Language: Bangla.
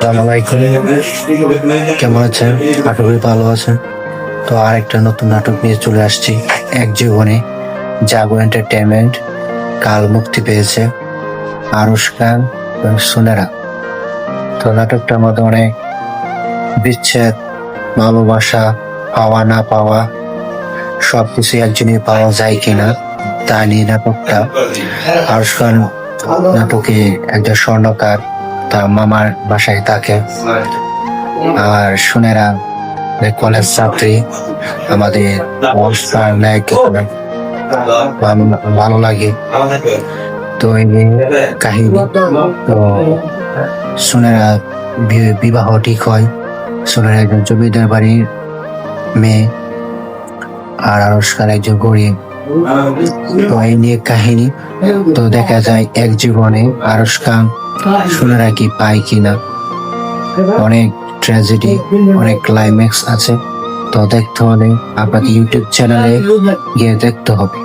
আসসালামাইকুম কেমন আছেন? আশা করি ভালো আছেন। তো আর একটা নতুন নাটক নিয়ে চলে আসছি। এক জীবনে জাগো এন্টারটেনমেন্ট কাল মুক্তি পেয়েছে আরুষ খান এবং সুনেরা। তো নাটকটার মধ্যে অনেক বিচ্ছেদ, ভালোবাসা, পাওয়া না পাওয়া, সবকিছু একজনই পাওয়া যায় কিনা, তা নিয়ে নাটকটা আরুষ খান নাটকে একজন স্বর্ণকার তার মামার বাসায় থাকে। আর সুনেরা কলেজ ছাত্রী আমাদের অবস্থার ন্যায় ভালো লাগে। তো এই কাহিনী, তো সুনেরা বিবাহ ঠিক হয়। সুনেরা একজন জমিদার বাড়ির মেয়ে আর আরস্কার একজন গরিব। তো এই নিয়ে কাহিনী। তো দেখা যায় এক জীবনে আরস খান সুনেরা কি পায় কিনা। অনেক ট্র্যাজেডি অনেক ক্লাইম্যাক্স আছে। তো দেখতে হলে আপনাকে ইউটিউব চ্যানেলে গিয়ে দেখতে হবে।